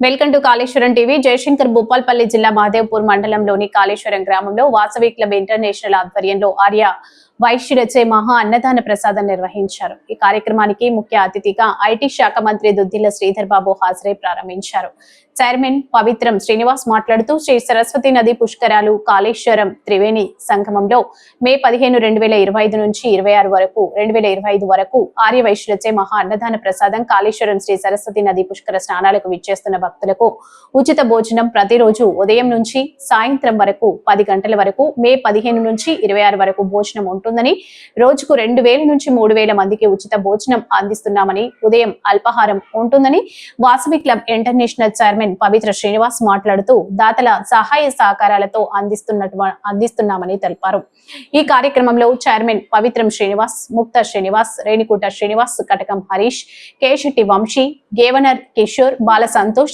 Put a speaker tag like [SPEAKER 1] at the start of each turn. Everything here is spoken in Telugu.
[SPEAKER 1] Welcome to Kaleshwaram TV. Jayashankar Bhupalpally జిల్లా మాదేవ్పూర్ మండలంలోని కాళేశ్వరం గ్రామంలో వాసవి క్లబ్ ఇంటర్నేషనల్ ఆధ్వర్యంలో ఆర్య వైశ్యుడచే మహా అన్నదాన ప్రసాదం నిర్వహించారు. ఈ కార్యక్రమానికి ముఖ్య అతిథిగా ఐటీ శాఖ మంత్రి దుద్దిల్ల శ్రీధర్ బాబు హాజరై ప్రారంభించారు. చైర్మన్ పవిత్రం శ్రీనివాస్ మాట్లాడుతూ శ్రీ సరస్వతి నది పుష్కరాలు కాళేశ్వరం త్రివేణి సంగమంలో మే పదిహేను రెండు వేల ఇరవై ఐదు నుంచి ఇరవై ఆరు వరకు రెండు వేల ఇరవై ఐదు వరకు ఆర్య వైశ్యులచే మహా అన్నదాన ప్రసాదం కాళేశ్వరం శ్రీ సరస్వతి నది పుష్కర స్నానాలకు విచ్చేస్తున్న భక్తులకు ఉచిత భోజనం ప్రతిరోజు ఉదయం నుంచి సాయంత్రం వరకు పది గంటల వరకు మే పదిహేను నుంచి ఇరవై ఆరు వరకు భోజనం ఉంటుందని రోజుకు రెండు వేల నుంచి మూడు వేల మందికి ఉచిత భోజనం అందిస్తున్నామని ఉదయం అల్పాహారం ఉంటుందని Vasavi club international chairman Pavitra Srinivas మాట్లాడుతూ దాతల సహాయ సహకారాలతో అందిస్తున్నట్టు అందిస్తున్నామని తెలిపారు. ఈ కార్యక్రమంలో చైర్మన్ పవిత్రం శ్రీనివాస్ ముక్త శ్రీనివాస్ రేణికుట శ్రీనివాస్ కటకం హరీష్ కేశెట్టి వంశీ గేవనర్ కిషోర్ బాల సంతోష్